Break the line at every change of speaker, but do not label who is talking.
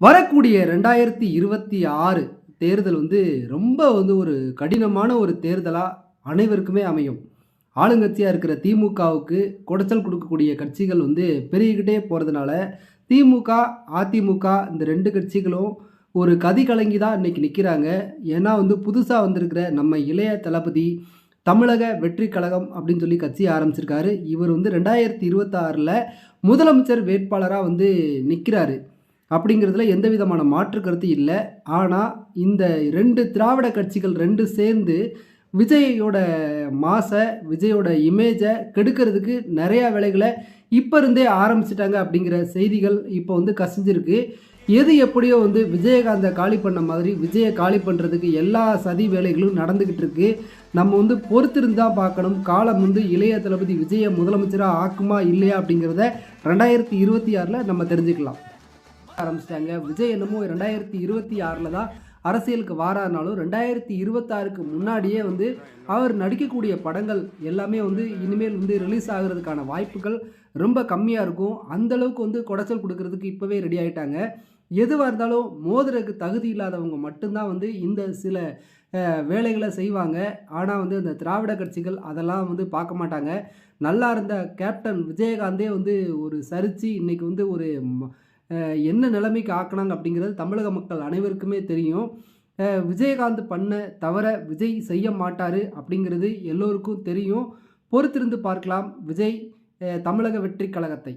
வரக்கூடிய ரெண்டாயிரத்தி இருபத்தி ஆறு தேர்தல் வந்து ரொம்ப வந்து ஒரு கடினமான ஒரு தேர்தலாக அனைவருக்குமே அமையும். ஆளுங்கட்சியாக இருக்கிற திமுகவுக்கு குடைச்சல் கொடுக்கக்கூடிய கட்சிகள் வந்து பெருகிக்கிட்டே போகிறதுனால திமுக அதிமுக இந்த ரெண்டு கட்சிகளும் ஒரு கதி கலங்கி தான் இன்றைக்கி நிற்கிறாங்க ஏன்னா வந்து புதுசாக வந்திருக்கிற நம்ம இளைய தளபதி தமிழக வெற்றி கழகம் அப்படின்னு சொல்லி கட்சி ஆரம்பிச்சிருக்காரு. இவர் வந்து ரெண்டாயிரத்தி இருபத்தாறில் முதலமைச்சர் வேட்பாளராக வந்து நிற்கிறாரு அப்படிங்கிறதுல எந்த விதமான மாற்று கருத்து இல்லை. ஆனால் இந்த ரெண்டு திராவிட கட்சிகள் ரெண்டு சேர்ந்து விஜயோட மாசை விஜயோட இமேஜை கெடுக்கிறதுக்கு நிறையா வேலைகளை இப்போ இருந்தே ஆரம்பிச்சிட்டாங்க அப்படிங்கிற செய்திகள் இப்போ வந்து கசிஞ்சிருக்கு. எது எப்படியோ வந்து விஜயகாந்தை காலி பண்ண மாதிரி விஜயை காலி பண்ணுறதுக்கு எல்லா சதி வேலைகளும் நடந்துக்கிட்டு இருக்கு. நம்ம வந்து பொறுத்திருந்தா பார்க்கணும். காலம் வந்து இளைய தளபதி விஜயை முதலமைச்சராக ஆக்குமா இல்லையா அப்படிங்கிறத ரெண்டாயிரத்தி இருபத்தி ஆறில் நம்ம தெரிஞ்சுக்கலாம். ஆரம்பிச்சிட்டாங்க. விஜய் என்னமோ ரெண்டாயிரத்தி இருபத்தி ஆறில் தான் அரசியலுக்கு வாரானாலும் ரெண்டாயிரத்தி இருபத்தாறுக்கு முன்னாடியே வந்து அவர் நடிக்கக்கூடிய படங்கள் எல்லாமே வந்து இனிமேல் வந்து ரிலீஸ் ஆகிறதுக்கான வாய்ப்புகள் ரொம்ப கம்மியாக இருக்கும். அந்தளவுக்கு வந்து குடைச்சல் கொடுக்கறதுக்கு இப்போவே ரெடி ஆகிட்டாங்க எதுவாக இருந்தாலும் மோதுறதுக்கு தகுதி இல்லாதவங்க மட்டும்தான் வந்து இந்த சில வேலைகளை செய்வாங்க. ஆனால் வந்து இந்த திராவிட கட்சிகள் அதெல்லாம் வந்து பார்க்க மாட்டாங்க. நல்லா இருந்த கேப்டன் விஜயகாந்தே வந்து ஒரு சரித்து இன்றைக்கி வந்து ஒரு என்ன நிலைமைக்கு ஆக்கினாங்க அப்படிங்கிறது தமிழக மக்கள் அனைவருக்குமே தெரியும். விஜயகாந்த் பண்ண தவிர விஜய் செய்ய மாட்டார் அப்படிங்கிறது எல்லோருக்கும் தெரியும். பொறுத்திருந்து பார்க்கலாம். விஜய் தமிழக வெற்றி கழகத்தை.